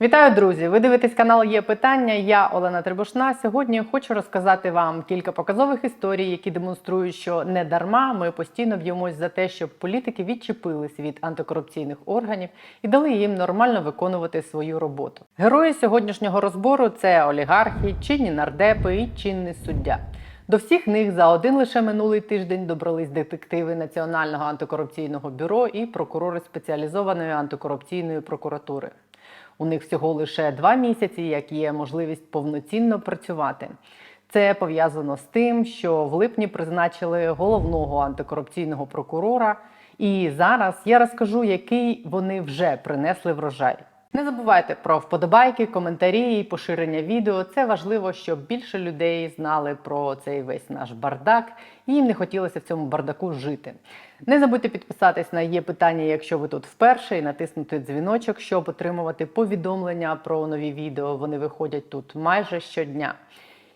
Вітаю, друзі! Ви дивитесь канал Є питання. Я Олена Требушна. Сьогодні хочу розказати вам кілька показових історій, які демонструють, що не дарма ми постійно б'ємось за те, щоб політики відчепились від антикорупційних органів і дали їм нормально виконувати свою роботу. Герої сьогоднішнього розбору це олігархи, чинні нардепи і чинний суддя. До всіх них за один лише минулий тиждень добрались детективи Національного антикорупційного бюро і прокурори спеціалізованої антикорупційної прокуратури. У них всього лише два місяці, як є можливість повноцінно працювати. Це пов'язано з тим, що в липні призначили головного антикорупційного прокурора, і зараз я розкажу, який вони вже принесли врожай. Не забувайте про вподобайки, коментарі і поширення відео. Це важливо, щоб більше людей знали про цей весь наш бардак, і їм не хотілося в цьому бардаку жити. Не забудьте підписатись на є питання, якщо ви тут вперше, і натиснути дзвіночок, щоб отримувати повідомлення про нові відео. Вони виходять тут майже щодня.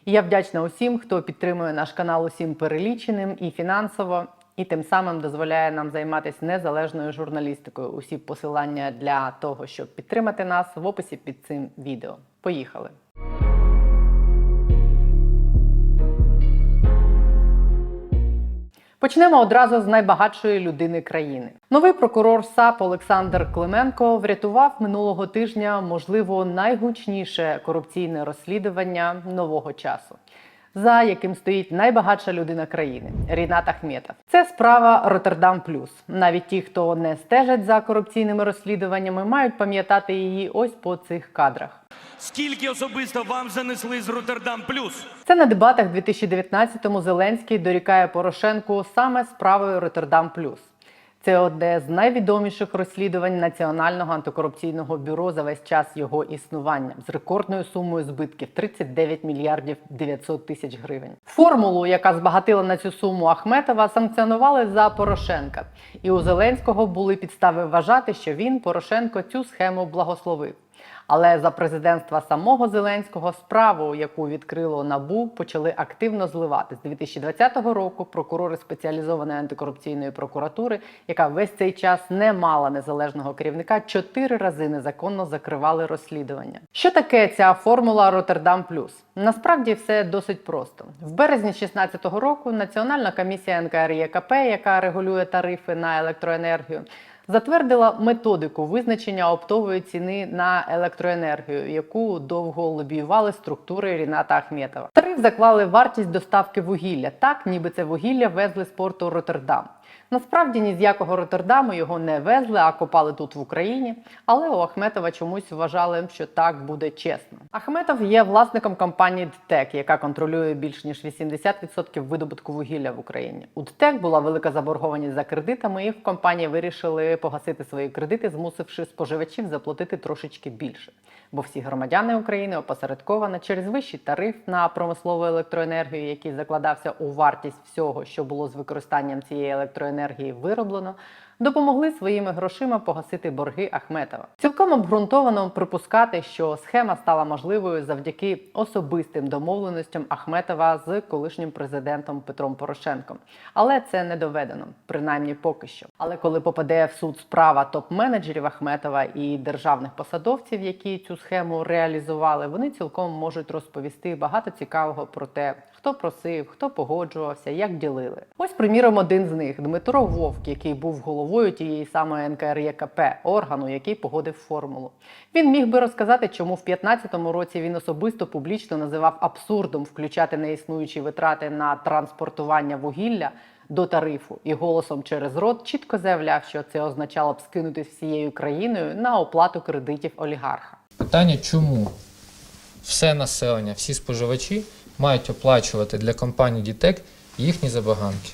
І я вдячна усім, хто підтримує наш канал усім переліченим і фінансово, і тим самим дозволяє нам займатися незалежною журналістикою. Усі посилання для того, щоб підтримати нас в описі під цим відео. Поїхали! Почнемо одразу з найбагатшої людини країни. Новий прокурор САП Олександр Клименко врятував минулого тижня, можливо, найгучніше корупційне розслідування нового часу. За яким стоїть найбагатша людина країни Рінат Ахметов. Це справа Роттердам Плюс. Навіть ті, хто не стежать за корупційними розслідуваннями, мають пам'ятати її ось по цих кадрах. Скільки особисто вам занесли з Роттердам Плюс? Це на дебатах 2019-му Зеленський дорікає Порошенку саме справою Роттердам Плюс. Це одне з найвідоміших розслідувань Національного антикорупційного бюро за весь час його існування з рекордною сумою збитків 39 мільярдів 900 тисяч гривень. Формулу, яка збагатила на цю суму Ахметова, санкціонували за Порошенка. І у Зеленського були підстави вважати, що він Порошенко цю схему благословив. Але за президентства самого Зеленського справу, яку відкрило набу, почали активно зливати з 2020 року. Прокурори спеціалізованої антикорупційної прокуратури, яка весь цей час не мала незалежного керівника, чотири рази незаконно закривали розслідування. Що таке ця формула Роттердам Плюс? Насправді все досить просто. В березні 2016 року Національна комісія НКРЄКП, яка регулює тарифи на електроенергію, затвердила методику визначення оптової ціни на електроенергію, яку довго лобіювали структури Ріната Ахметова. Тариф заклали вартість доставки вугілля, так ніби це вугілля везли з порту Роттердам. Насправді ні з якого Роттердаму його не везли, а копали тут в Україні. Але у Ахметова чомусь вважали, що так буде чесно. Ахметов є власником компанії ДТЕК, яка контролює більш ніж 80% видобутку вугілля в Україні. У ДТЕК була велика заборгованість за кредитами, і в компанії вирішили погасити свої кредити, змусивши споживачів заплатити трошечки більше. Бо всі громадяни України опосередковано через вищий тариф на промислову електроенергію, який закладався у вартість всього, що було з використанням цієї електроенергії вироблено, допомогли своїми грошима погасити борги Ахметова. Цілком обґрунтовано припускати, що схема стала можливою завдяки особистим домовленостям Ахметова з колишнім президентом Петром Порошенком. Але це не доведено, принаймні поки що. Але коли попаде в суд справа топ-менеджерів Ахметова і державних посадовців, які цю схему реалізували, вони цілком можуть розповісти багато цікавого про те, хто просив, хто погоджувався, як ділили. Ось, приміром, один з них Дмитро Вовк, який був головою тієї самої НКРЄКП, органу, який погодив формулу. Він міг би розказати, чому в 2015 році він особисто публічно називав абсурдом включати неіснуючі витрати на транспортування вугілля. До тарифу і голосом через рот чітко заявляв, що це означало б скинутись всією країною на оплату кредитів олігарха. Питання, чому все населення, всі споживачі мають оплачувати для компанії Дітек їхні забаганки.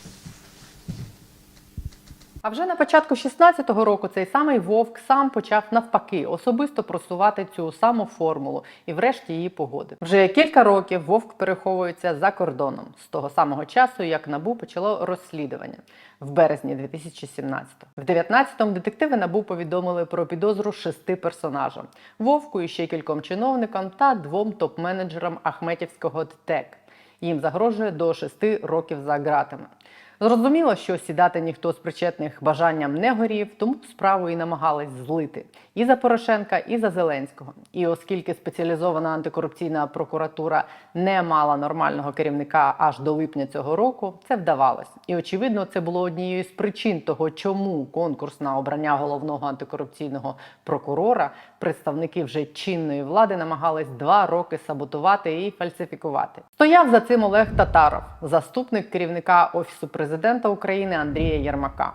А вже на початку 16-го року цей самий Вовк сам почав навпаки особисто просувати цю саму формулу і врешті її погодив. Вже кілька років Вовк переховується за кордоном з того самого часу, як набу почало розслідування в березні 2017-го. В 19-му детективи набу повідомили про підозру шести персонажам: Вовку і ще кільком чиновникам та двом топ-менеджерам Ахметівського ДТЕК. Їм загрожує до 6 років за ґратами. Зрозуміло, що сідати ніхто з причетних бажанням не горів, тому справу і намагались злити і за Порошенка, і за Зеленського. І оскільки спеціалізована антикорупційна прокуратура не мала нормального керівника аж до липня цього року, це вдавалось. І очевидно, це було однією з причин того, чому конкурс на обрання головного антикорупційного прокурора представники вже чинної влади намагались два роки саботувати і фальсифікувати. Стояв за цим Олег Татаров, заступник керівника офісу президента України Андрія Єрмака.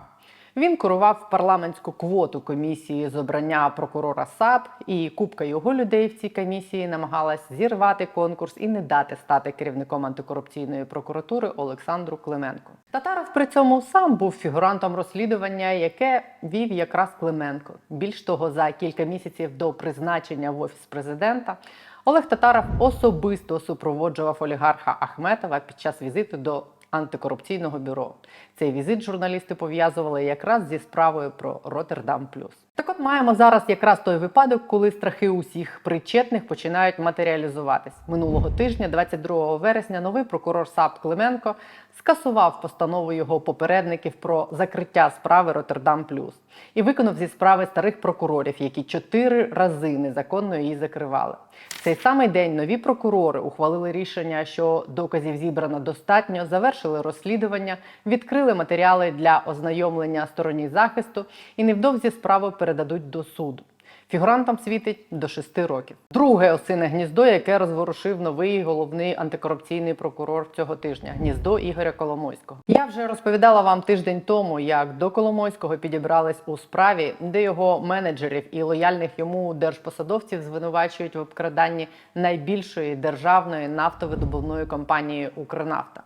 Він курував парламентську квоту комісії з обрання прокурора САП, і купка його людей в цій комісії намагалась зірвати конкурс і не дати стати керівником антикорупційної прокуратури Олександру Клименку. Татаров при цьому сам був фігурантом розслідування, яке вів якраз Клименко. Більш того, за кілька місяців до призначення в офіс президента Олег Татаров особисто супроводжував олігарха Ахметова під час візиту до антикорупційного бюро. Цей візит журналісти пов'язували якраз зі справою про Роттердам Плюс. Так от маємо зараз якраз той випадок, коли страхи усіх причетних починають матеріалізуватись. Минулого тижня, 22 вересня, новий прокурор САП Клименко скасував постанову його попередників про закриття справи Роттердам Плюс і виконав зі справи старих прокурорів, які чотири рази незаконно її закривали. В цей самий день нові прокурори ухвалили рішення, що доказів зібрано достатньо, завершили розслідування, відкрили матеріали для ознайомлення стороні захисту і невдовзі справу передадуть до суду. Фігурантам світить до 6 років. Друге осине гніздо, яке розворушив новий головний антикорупційний прокурор цього тижня гніздо Ігоря Коломойського. Я вже розповідала вам тиждень тому, як до Коломойського підібрались у справі, де його менеджерів і лояльних йому держпосадовців звинувачують в обкраданні найбільшої державної нафтовидобувної компанії Укрнафта.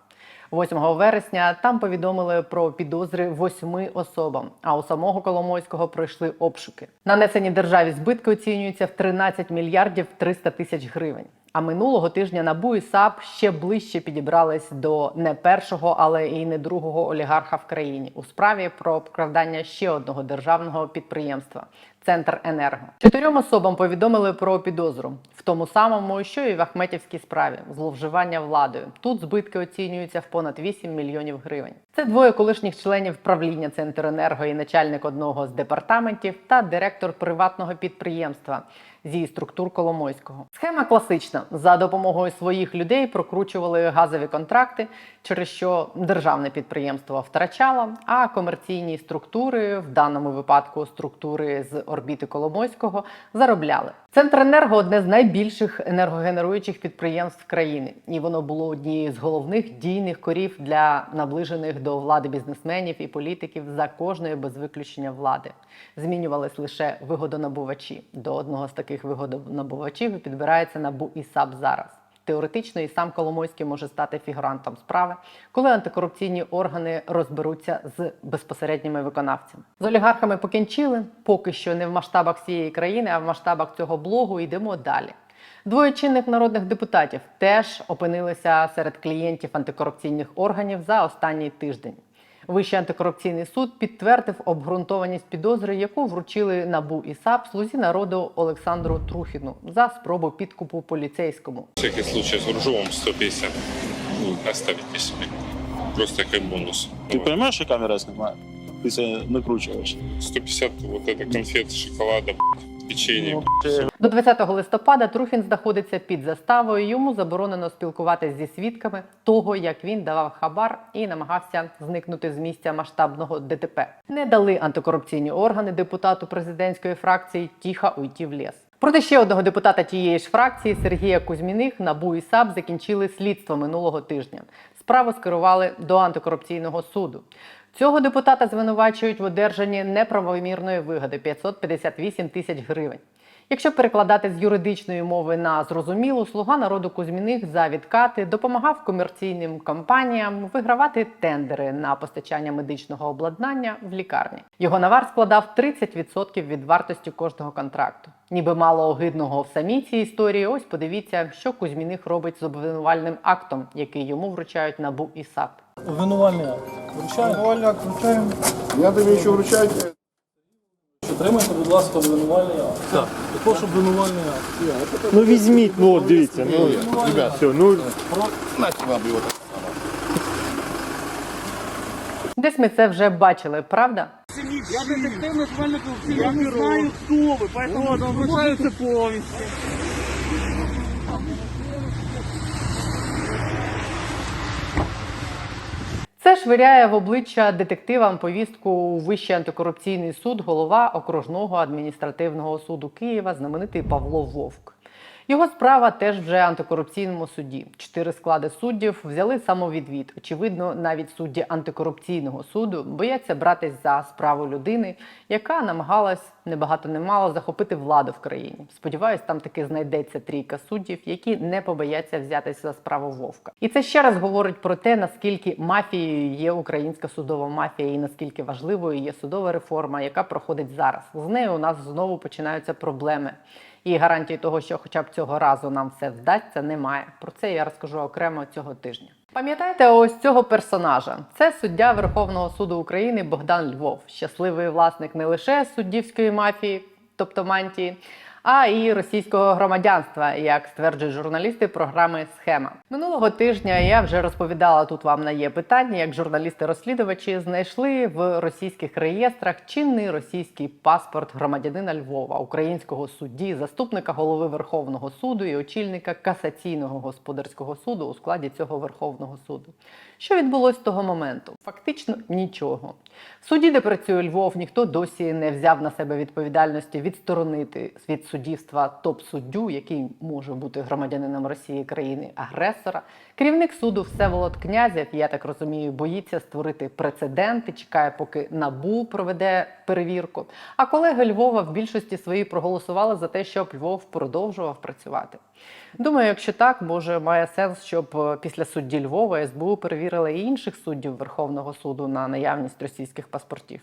8 вересня там повідомили про підозри восьми особам. А у самого Коломойського пройшли обшуки. Нанесені державі збитки оцінюються в 13 мільярдів 300 тисяч гривень. А минулого тижня НАБУ і САП ще ближче підібрались до не першого, але і не другого олігарха в країні у справі про обкрадання ще одного державного підприємства Центр Енерго. Чотирьом особам повідомили про підозру в тому самому, що і в Ахметівській справі зловживання владою. Тут збитки оцінюються в понад 8 мільйонів гривень. Це двоє колишніх членів правління Центренерго і начальник одного з департаментів та директор приватного підприємства зі структур Коломойського. Схема класична. За допомогою своїх людей прокручували газові контракти, через що державне підприємство втрачало, а комерційні структури, в даному випадку структури з орбіти Коломойського, заробляли. Центренерго одне з найбільших енергогенеруючих підприємств країни, і воно було однією з головних дійних корів для наближених до влади бізнесменів і політиків за кожної без виключення влади. Змінювались лише вигодонабувачі. До одного з таких вигодонабувачів підбирається НАБУ і САП зараз. Теоретично і сам Коломойський може стати фігурантом справи, коли антикорупційні органи розберуться з безпосередніми виконавцями. З олігархами покінчили поки що не в масштабах всієї країни, а в масштабах цього блогу йдемо далі. Двоє чинних народних депутатів теж опинилися серед клієнтів антикорупційних органів за останній тиждень. Вищий антикорупційний суд підтвердив обґрунтованість підозри, яку вручили НАБУ і САП слузі народу Олександру Трухіну за спробу підкупу поліцейському. На всякий случай загружу вам 150. Ну, оставите себе. Просто как бонус. Ты понимаешь, что камера снимает? Ты себя накручиваешь. 150 вот это конфет, шоколада, б***ь, печенье. Ну, До 20 листопада Трухін знаходиться під заставою. Йому заборонено спілкуватися зі свідками того, як він давав хабар і намагався зникнути з місця масштабного ДТП. Не дали антикорупційні органи депутату президентської фракції тіха уйти в ліс. Проти ще одного депутата тієї ж фракції Сергія Кузьміних НАБУ і САП закінчили слідство минулого тижня. Справу скерували до антикорупційного суду. Цього депутата звинувачують в одержанні неправомірної вигоди 558 тисяч гривень. Якщо перекладати з юридичної мови на зрозумілу, слуга народу Кузьміних за відкати допомагав комерційним компаніям вигравати тендери на постачання медичного обладнання в лікарні. Його навар складав 30% від вартості кожного контракту. Ніби мало огидного в самій цій історії. Ось подивіться, що Кузьміних робить з обвинувальним актом, який йому вручають НАБУ і САП. Обвинувальний акт. Вручаємо. Акт вручаємо. Я тобі що вручаю. Підтримайте, будь ласка, обвинувальний акт. Так. Також обвинувальний акт. Ну візьміть, ну от дивіться, ну ребят, все, ну На тебе би його так. Десь ми це вже бачили, правда? Я детектив національної Я не знаю, хто ви, поэтому вручаються повністю. Швиряє в обличчя детективам повістку у Вищий антикорупційний суд, голова окружного адміністративного суду Києва, знаменитий Павло Вовк. Його справа теж вже антикорупційному суді. Чотири склади суддів взяли самовідвід. Очевидно, навіть судді антикорупційного суду бояться братись за справу людини, яка намагалась небагато не мало захопити владу в країні. Сподіваюсь, там таки знайдеться трійка суддів, які не побояться взятися за справу вовка. І це ще раз говорить про те, наскільки мафією є українська судова мафія, і наскільки важливою є судова реформа, яка проходить зараз. З нею у нас знову починаються проблеми. І гарантії того, що хоча б цього разу нам все вдасться, немає. Про це я розкажу окремо цього тижня. Пам'ятаєте ось цього персонажа? Це суддя Верховного суду України Богдан Львов, щасливий власник не лише суддівської мафії, тобто мантії, а і російського громадянства, як стверджують журналісти програми Схема. Минулого тижня я вже розповідала тут вам на є питання, як журналісти-розслідувачі знайшли в російських реєстрах чинний російський паспорт громадянина Львова, українського судді, заступника голови Верховного суду і очільника касаційного господарського суду у складі цього Верховного суду. Що відбулось з того моменту? Фактично нічого. В суді, де працює Львов, ніхто досі не взяв на себе відповідальності відсторонити від суддівства топ-суддю, який може бути громадянином Росії країни агресора. Керівник суду Всеволод Князєв, я так розумію, боїться створити прецедент і чекає, поки набу проведе перевірку. А колеги Львова в більшості своїй проголосували за те, щоб Львов продовжував працювати. Думаю, якщо так, може має сенс, щоб е, після судді Львова СБУ перевірила і інших суддів Верховного суду на наявність російських паспортів.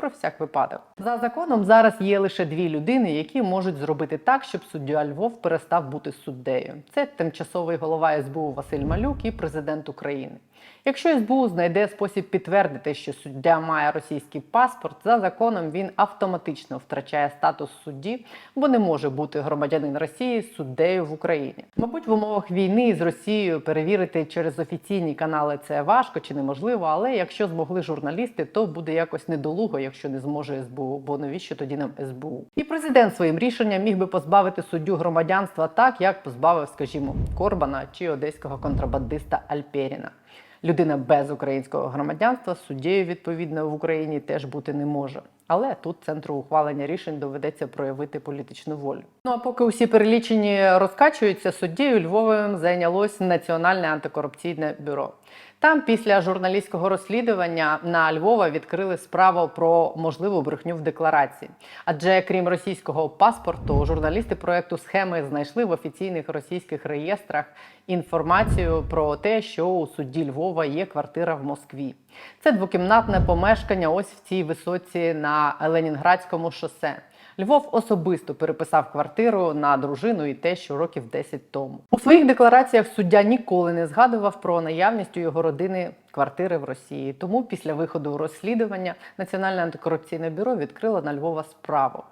Про всяк випадок за законом зараз є лише дві людини, які можуть зробити так, щоб суддя Львов перестав бути суддею. Це тимчасовий голова СБУ Василь Малюк і президент України. Якщо СБУ знайде спосіб підтвердити, що суддя має російський паспорт, за законом він автоматично втрачає статус судді, бо не може бути громадянин Росії суддею в Україні. Мабуть, в умовах війни з Росією перевірити через офіційні канали це важко чи неможливо, але якщо змогли журналісти, то буде якось недолуго, якщо не зможе СБУ, бо навіщо тоді нам СБУ? І президент своїм рішенням міг би позбавити суддю громадянства так, як позбавив, скажімо, Корбана чи одеського контрабандиста Альперіна. Людина без українського громадянства суддєю відповідно в Україні теж бути не може. Але тут центру ухвалення рішень доведеться проявити політичну волю. Ну а поки усі перелічені розкачуються, суддєю Львовим зайнялось Національне антикорупційне бюро. Там після журналістського розслідування на Львова відкрили справу про можливу брехню в декларації. Адже крім російського паспорту, журналісти проекту схеми знайшли в офіційних російських реєстрах інформацію про те, що у судді Львова є квартира в Москві. Це двокімнатне помешкання ось в цій висоці на Ленінградському шосе. Львов особисто переписав квартиру на дружину і те, що років 10 тому. У своїх деклараціях суддя ніколи не згадував про наявність у його родини квартири в Росії. Тому після виходу розслідування Національне антикорупційне бюро відкрило на Львова справу.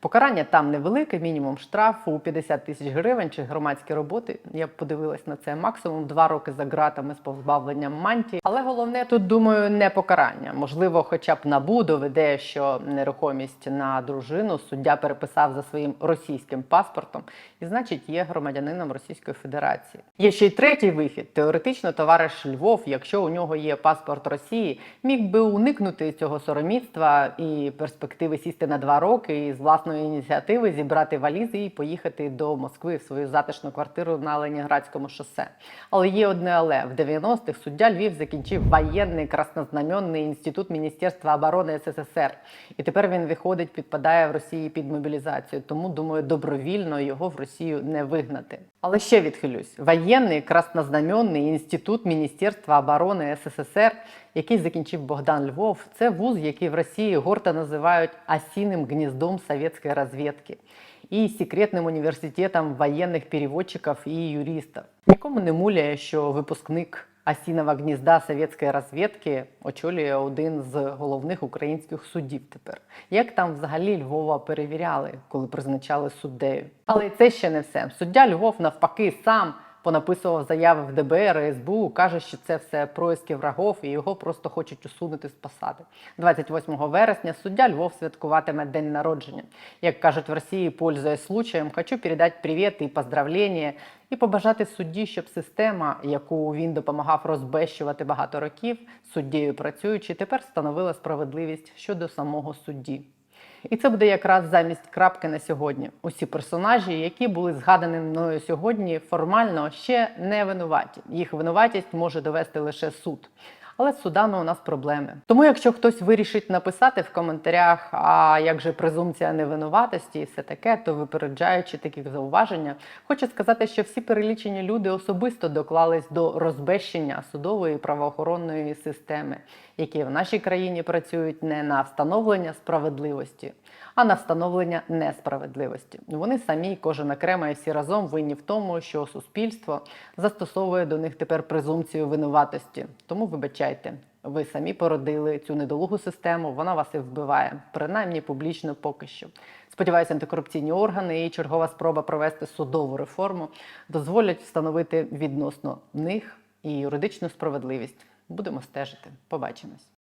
Покарання там невелике, мінімум штрафу у 50 тисяч гривень чи громадські роботи. Я подивилась на це максимум два роки за ґратами з позбавленням мантії. Але головне тут, думаю, не покарання. Можливо, хоча б набу доведе, що нерухомість на дружину суддя переписав за своїм російським паспортом, і значить є громадянином Російської Федерації. Є ще й третій вихід. Теоретично, товариш Львов, якщо у нього є паспорт Росії, міг би уникнути цього сороміцтва і перспективи сісти на два роки і з власної ініціативи зібрати валізи і поїхати до Москви в свою затишну квартиру на Ленінградському шосе. Але є одне але в 90-х суддя Львів закінчив воєнний краснознаменний інститут Міністерства оборони СССР. І тепер він виходить, підпадає в Росії під мобілізацію. Тому думаю, добровільно його в Росію не вигнати. Але ще відхилюсь: воєнний краснознаменний інститут Міністерства оборони СССР, який закінчив Богдан Львов, це вуз, який в Росії гордо називають осінним гніздом совєтської розвідки і секретним університетом воєнних переводчиків і юристів. Нікому не муляє, що випускник осіного гнізда совєтської розвідки очолює один з головних українських суддів тепер. Як там взагалі Львова перевіряли, коли призначали суддею? Але це ще не все. Суддя Львов навпаки сам понаписував заяви в ДБР СБУ, каже, що це все происки врагов і його просто хочуть усунути з посади. 28 вересня суддя Львов святкуватиме день народження. Як кажуть в Росії, пользуясь случаєм, хочу передати привіт і поздравлення і побажати судді, щоб система, яку він допомагав розбещувати багато років, суддєю працюючи, тепер встановила справедливість щодо самого судді. І це буде якраз замість крапки на сьогодні. Усі персонажі, які були згадані мною сьогодні, формально ще не винуваті. Їх винуватість може довести лише суд. Але з судами у нас проблеми. Тому, якщо хтось вирішить написати в коментарях, а як же презумпція невинуватості і все таке, то випереджаючи такі зауваження, хочу сказати, що всі перелічені люди особисто доклались до розбещення судової правоохоронної системи, які в нашій країні працюють не на встановлення справедливості, а на встановлення несправедливості. Вони самі, кожен окремо і всі разом винні в тому, що суспільство застосовує до них тепер презумпцію винуватості. Тому вибачайте, ви самі породили цю недолугу систему, вона вас і вбиває, принаймні публічно поки що. Сподіваюся, антикорупційні органи і чергова спроба провести судову реформу дозволять встановити відносно них і юридичну справедливість. Будемо стежити. Побачимось.